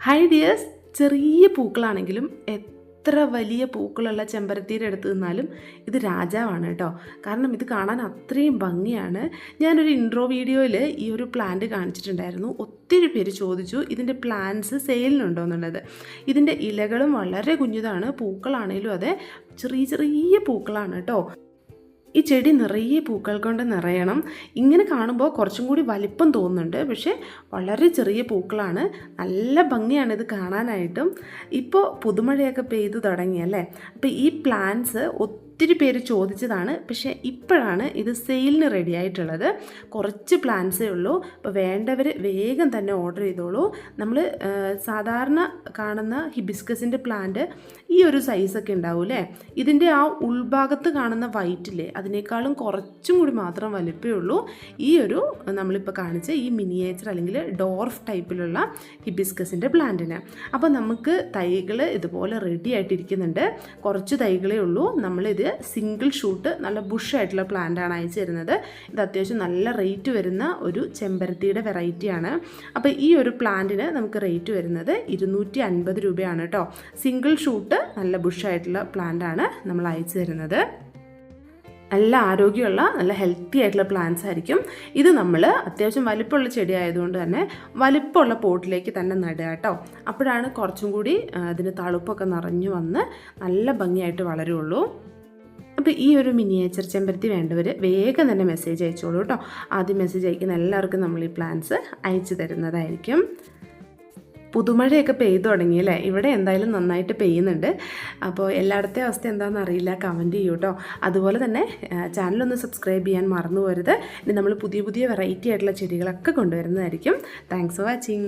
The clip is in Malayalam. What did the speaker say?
ഹൈ ചെറിയ പൂക്കളാണെങ്കിലും എത്ര വലിയ പൂക്കളുള്ള ചെമ്പരത്തിയുടെ അടുത്ത് നിന്നാലും ഇത് രാജാവാണ് കേട്ടോ. കാരണം ഇത് കാണാൻ അത്രയും ഭംഗിയാണ്. ഞാനൊരു ഇൻട്രോ വീഡിയോയിൽ ഈ ഒരു പ്ലാന്റ് കാണിച്ചിട്ടുണ്ടായിരുന്നു. ഒത്തിരി പേര് ചോദിച്ചു ഇതിന്റെ പ്ലാന്റ്സ് സെയിലിനുണ്ടോ എന്നുള്ളത്. ഇതിന്റെ ഇലകളും വളരെ കുഞ്ഞതാണ്. പൂക്കളാണെങ്കിലും അതെ. ചെറിയ ചെറിയ പൂക്കളാണ് കേട്ടോ. ഈ ചെടി നിറയെ പൂക്കൾ കൊണ്ട് നിറയണം. ഇങ്ങനെ കാണുമ്പോൾ കുറച്ചും കൂടി വലിപ്പം തോന്നുന്നുണ്ട്. പക്ഷേ വളരെ ചെറിയ പൂക്കളാണ്. നല്ല ഭംഗിയാണ് ഇത് കാണാനായിട്ടും. ഇപ്പോൾ പുതുമഴയൊക്കെ പെയ്തു തുടങ്ങിയല്ലേ അപ്പോൾ ഈ പ്ലാന്റ്സ് ഒത്തിരി പേര് ചോദിച്ചതാണ്. പക്ഷേ ഇപ്പോഴാണ് ഇത് സെയിലിന് റെഡി ആയിട്ടുള്ളത്. കുറച്ച് പ്ലാൻസേ ഉള്ളൂ. അപ്പോൾ വേണ്ടവർ വേഗം തന്നെ ഓർഡർ ചെയ്തോളൂ. നമ്മൾ സാധാരണ കാണുന്ന ഹിബിസ്കസിന്റെ പ്ലാന്റ് ഈ ഒരു സൈസൊക്കെ ഉണ്ടാവും അല്ലേ ഇതിന്റെ ആ ഉൾഭാഗത്ത് കാണുന്ന വൈറ്റില്ലേ അതിനേക്കാളും കുറച്ചും കൂടി മാത്രം വലിപ്പമേ ഉള്ളൂ. ഈ ഒരു നമ്മളിപ്പോൾ കാണിച്ച ഈ മിനിയേച്ചർ അല്ലെങ്കിൽ ഡോർഫ് ടൈപ്പിലുള്ള ഹിബിസ്കസിന്റെ പ്ലാന്റിന് അപ്പോൾ നമുക്ക് തൈകൾ ഇതുപോലെ റെഡി ആയിട്ടിരിക്കുന്നുണ്ട്. കുറച്ച് തൈകളേ ഉള്ളൂ. നമ്മളിത് സിംഗിൾ ഷൂട്ട് നല്ല ബുഷ് ആയിട്ടുള്ള ബുഷായിട്ടുള്ള ആണ് അയച്ചു തരുന്നത്. ഇത് അത്യാവശ്യം നല്ല റേറ്റ് വരുന്ന ഒരു ചെമ്പരത്തിയുടെ വെറൈറ്റിയാണ് അപ്പോൾ ഈ ഒരു പ്ലാന്റിന് നമുക്ക് റേറ്റ് വരുന്നത് ഇരുന്നൂറ്റി അൻപത് രൂപയാണ് കേട്ടോ സിംഗിൾ ഷൂട്ട് നല്ല ബുഷ് ആയിട്ടുള്ള ബുഷായിട്ടുള്ള ആണ് നമ്മൾ അയച്ചു തരുന്നത്. നല്ല ആരോഗ്യമുള്ള നല്ല ഹെൽത്തി ആയിട്ടുള്ള പ്ലാന്റ്സ് ആയിരിക്കും. ഇത് നമ്മൾ അത്യാവശ്യം വലിപ്പമുള്ള ചെടി ആയതുകൊണ്ട് തന്നെ വലിപ്പമുള്ള പോട്ടിലേക്ക് തന്നെ നടുക കേട്ടോ അപ്പോഴാണ് കുറച്ചും കൂടി അതിന് തളുപ്പൊക്കെ നിറഞ്ഞു വന്ന് നല്ല ഭംഗിയായിട്ട് വളരുള്ളൂ. അപ്പോൾ ഈ ഒരു മിനിയേച്ചർ ചെമ്പരത്തി വേണ്ടവർ വേഗം തന്നെ മെസ്സേജ് അയച്ചോളൂ കേട്ടോ ആദ്യം മെസ്സേജ് അയക്കുന്ന എല്ലാവർക്കും നമ്മൾ ഈ പ്ലാൻസ് അയച്ചു തരുന്നതായിരിക്കും. പുതുമഴയൊക്കെ പെയ്തു തുടങ്ങിയല്ലേ ഇവിടെ എന്തായാലും നന്നായിട്ട് പെയ്യുന്നുണ്ട്. അപ്പോൾ എല്ലായിടത്തെ അവസ്ഥ എന്താണെന്ന് അറിയില്ല. കമന്റ് ചെയ്യൂ കേട്ടോ അതുപോലെ തന്നെ ചാനലൊന്ന് സബ്സ്ക്രൈബ് ചെയ്യാൻ മറന്നു പോരുത്. ഇനി നമ്മൾ പുതിയ പുതിയ വെറൈറ്റി ആയിട്ടുള്ള ചെടികളൊക്കെ കൊണ്ടുവരുന്നതായിരിക്കും. Thanks for watching